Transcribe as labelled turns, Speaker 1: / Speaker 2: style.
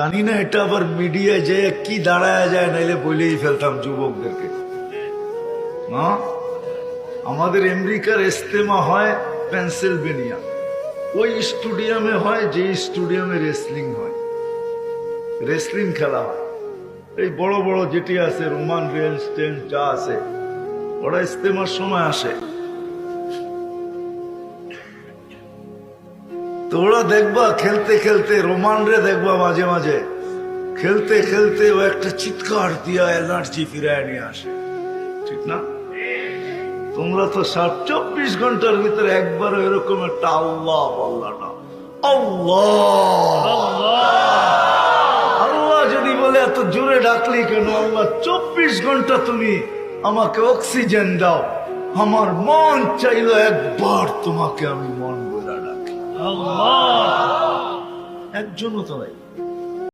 Speaker 1: জানি না এটা আবার মিডিয়ায় যে কি দাঁড়ায় যায়, নাইলে বলেই ফেলতাম যুবকদেরকে। না আমাদের আমেরিকার ইস্তেমা হয় পেনসিলভেনিয়া। ওই স্টুডিয়ামে হয়, যে স্টুডিয়ামে রেসলিং হয়। রেসলিং খেলা হয়। এই বড় বড় যেটি আছে, রোমান রেঞ্জ টেন্স যা আছে, ওরা ইস্তেমার সময় আসে। তো ওরা দেখবা খেলতে খেলতে রোমান রে দেখবা মাঝে মাঝে, খেলতে খেলতে ও একটা চিৎকার দিয়া এনার্জি ফিরায় নিয়ে আসে। ঠিক না? তোমরা তো সাত, চব্বিশ ঘণ্টার ভিতরে একবার এরকম একটা আল্লাহ বললা না। আল্লাহ! আল্লাহ যদি বলে এত জোরে ডাকলি কেন? আল্লাহ, চব্বিশ ঘণ্টা তুমি আমাকে অক্সিজেন দাও। আমার মন চাইলো একবার তোমাকে আমি মন বলে ডাকি। একজনও তো নাই।